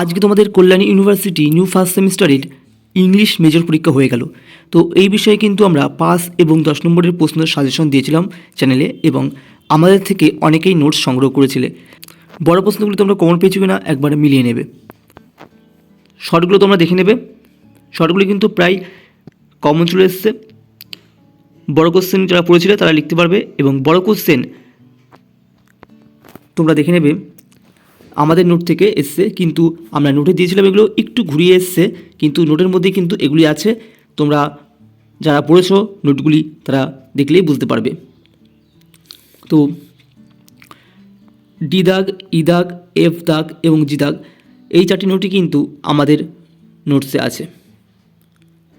আজকে তোমাদের Kalyani university new first সেমিস্টারের ইংলিশ মেজর পরীক্ষা হয়ে গেল। তো এই বিষয়ে কিন্তু আমরা পাস এবং দশ নম্বরের প্রশ্নের সাজেশন দিয়েছিলাম চ্যানেলে এবং আমাদের থেকে অনেকেই নোটস সংগ্রহ করেছিলে। বড় প্রশ্নগুলি তোমরা কমন পেয়েছ কিনা একবারে মিলিয়ে নেবে। শর্টগুলো তোমরা দেখে নেবে। শর্টগুলি কিন্তু প্রায় কমন চলে এসছে। বড় কোশ্চেন যারা পড়েছিলে তারা লিখতে পারবে এবং বড় কোশ্চেন তোমরা দেখে নেবে। আমাদের নোট থেকে এসছে, কিন্তু আমরা নোটে দিয়েছিলাম এগুলো একটু ঘুরিয়ে এসছে, কিন্তু নোটের মধ্যে কিন্তু এগুলি আছে। তোমরা যারা পড়েছো নোটগুলি তারা দেখলেই বুঝতে পারবে। তো, ডি দাগ, ই দাগ, এফ দাগ এবং জি দাগ এই চারটি নোটই কিন্তু আমাদের নোটসে আছে।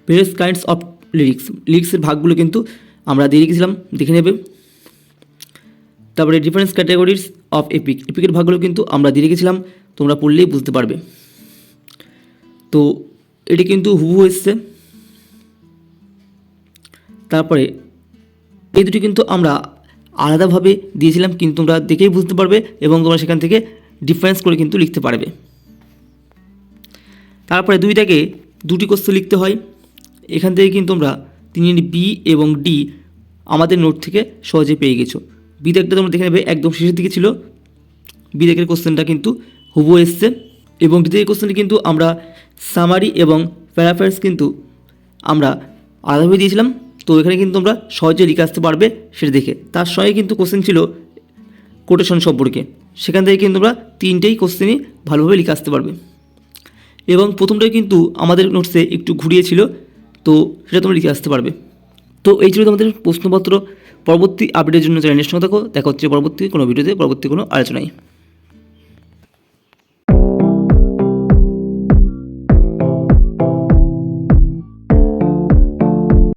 ভেরিয়াস কাইন্ডস অফ লিরিক্স লিরিক্সের ভাগগুলো কিন্তু আমরা দিয়ে রেখেছিলাম, দেখে নেবে। তারপরে ডিফারেন্স ক্যাটাগরিজ অফ এপিক এপিকের ভাগগুলো কিন্তু আমরা দিয়ে রেখেছিলাম, তোমরা পড়লেই বুঝতে পারবে। তো এটি কিন্তু হুবহু এসছে। তারপরে এই দুটি কিন্তু আমরা আলাদাভাবে দিয়েছিলাম, কিন্তু তোমরা দেখেই বুঝতে পারবে এবং তোমরা সেখান থেকে ডিফারেন্স করে কিন্তু লিখতে পারবে। তারপরে দুই দাগে দুটি কোশ্চেন লিখতে হয়। এখান থেকে কিন্তু তোমরা তিনের বি এবং ডি আমাদের নোট থেকে সহজে পেয়ে গেছো। বি দাগটা তোমরা দেখে নেবে, একদম শেষের দিকে ছিল। বিদেকের কোশ্চেনটা কিন্তু হুবু এসছে এবং দাগের কোশ্চেনটি কিন্তু আমরা সামারি এবং প্যারাফার্স কিন্তু আমরা আলাদাভাবে দিয়েছিলাম। তো এখানে কিন্তু তোমরা সহজে লিখে আসতে পারবে সেটা দেখে। তার সঙ্গে কিন্তু কোশ্চেন ছিল কোটেশন সম্পর্কে। সেখান থেকে কিন্তু তোমরা তিনটেই কোশ্চেনই ভালোভাবে লিখে আসতে পারবে। এবং প্রথমটাই কিন্তু আমাদের নোটসে একটু ঘুরিয়েছিল, তো সেটা তোমরা লিখে আসতে পারবে। তো এই ছিল তোমাদের প্রশ্নপত্র। পরবর্তী আপডেটের জন্য চ্যানেল সঙ্গে থাকো। দেখা হচ্ছে পরবর্তী কোনো ভিডিওতে পরবর্তী কোনো আলোচনায়।